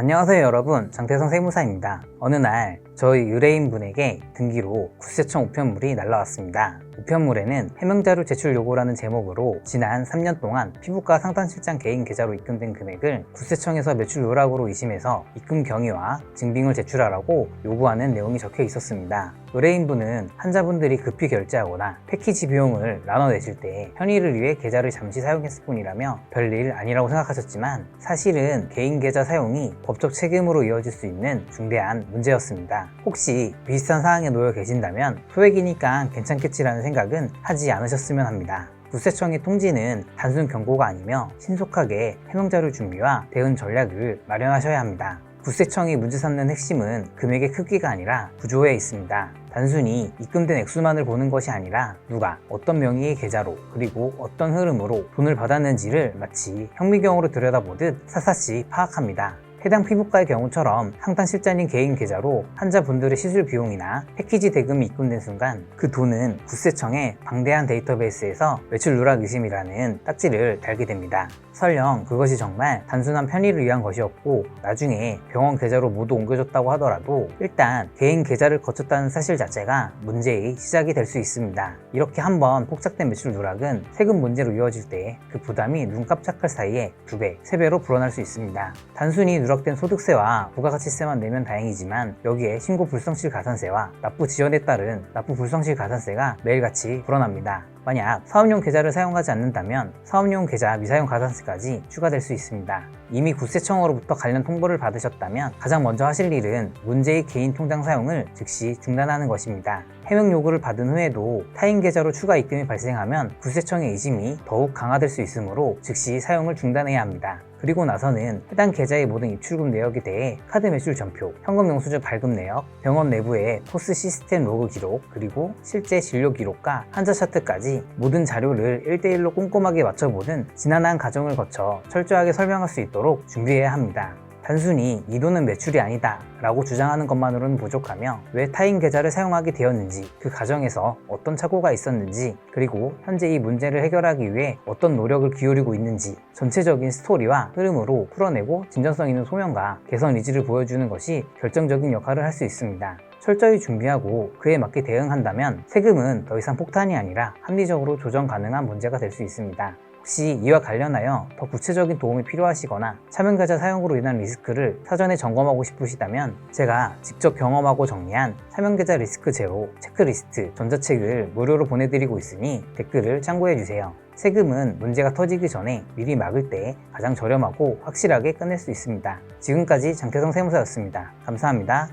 안녕하세요 여러분. 장태성 세무사입니다. 어느 날 저희 의뢰인 분에게 등기로 국세청 우편물이 날라왔습니다 우편물에는 해명자료 제출 요구라는 제목으로 지난 3년 동안 피부과 상담실장 개인 계좌로 입금된 금액을 국세청에서 매출 누락으로 의심해서 입금 경위와 증빙을 제출하라고 요구하는 내용이 적혀 있었습니다 의뢰인분은 환자분들이 급히 결제하거나 패키지 비용을 나눠 내실 때 편의를 위해 계좌를 잠시 사용했을 뿐이라며 별일 아니라고 생각하셨지만 사실은 개인 계좌 사용이 법적 책임으로 이어질 수 있는 중대한 문제였습니다. 혹시 비슷한 상황에 놓여 계신다면 소액이니까 괜찮겠지라는 생각은 하지 않으셨으면 합니다. 국세청의 통지는 단순 경고가 아니며 신속하게 해명자료 준비와 대응 전략을 마련하셔야 합니다. 국세청이 문제 삼는 핵심은 금액의 크기가 아니라 구조에 있습니다. 단순히 입금된 액수만을 보는 것이 아니라 누가 어떤 명의의 계좌로 그리고 어떤 흐름으로 돈을 받았는지를 마치 현미경으로 들여다보듯 사사시 파악합니다. 해당 피부과의 경우처럼 상담 실장님 개인 계좌로 환자분들의 시술 비용이나 패키지 대금이 입금된 순간 그 돈은 국세청의 방대한 데이터베이스에서 매출 누락 의심이라는 딱지를 달게 됩니다. 설령 그것이 정말 단순한 편의를 위한 것이었고 나중에 병원 계좌로 모두 옮겨졌다고 하더라도 일단 개인 계좌를 거쳤다는 사실 자체가 문제의 시작이 될 수 있습니다. 이렇게 한번 폭삭된 매출 누락은 세금 문제로 이어질 때 그 부담이 눈 깜짝할 사이에 두 배, 세 배로 불어날 수 있습니다. 단순히 누락된 소득세와 부가가치세만 내면 다행이지만 여기에 신고 불성실 가산세와 납부 지연에 따른 납부 불성실 가산세가 매일같이 불어납니다. 만약 사업용 계좌를 사용하지 않는다면 사업용 계좌 미사용 가산세까지 추가될 수 있습니다. 이미 국세청으로부터 관련 통보를 받으셨다면 가장 먼저 하실 일은 문제의 개인 통장 사용을 즉시 중단하는 것입니다. 해명 요구를 받은 후에도 타인 계좌로 추가 입금이 발생하면 국세청의 의심이 더욱 강화될 수 있으므로 즉시 사용을 중단해야 합니다. 그리고 나서는 해당 계좌의 모든 입출금 내역에 대해 카드 매출 전표, 현금 영수증 발급 내역, 병원 내부의 포스 시스템 로그 기록, 그리고 실제 진료 기록과 환자 차트까지 모든 자료를 1대1로 꼼꼼하게 맞춰보는 지난한 과정을 거쳐 철저하게 설명할 수 있도록 준비해야 합니다. 단순히 이 돈은 매출이 아니다 라고 주장하는 것만으로는 부족하며 왜 타인 계좌를 사용하게 되었는지 그 과정에서 어떤 착오가 있었는지 그리고 현재 이 문제를 해결하기 위해 어떤 노력을 기울이고 있는지 전체적인 스토리와 흐름으로 풀어내고 진전성 있는 소명과 개선 의지를 보여주는 것이 결정적인 역할을 할 수 있습니다. 철저히 준비하고 그에 맞게 대응한다면 세금은 더 이상 폭탄이 아니라 합리적으로 조정 가능한 문제가 될 수 있습니다. 혹시 이와 관련하여 더 구체적인 도움이 필요하시거나 차명계좌 사용으로 인한 리스크를 사전에 점검하고 싶으시다면 제가 직접 경험하고 정리한 차명계좌 리스크 제로 체크리스트 전자책을 무료로 보내드리고 있으니 댓글을 참고해주세요. 세금은 문제가 터지기 전에 미리 막을 때 가장 저렴하고 확실하게 끝낼 수 있습니다. 지금까지 장태성 세무사였습니다. 감사합니다.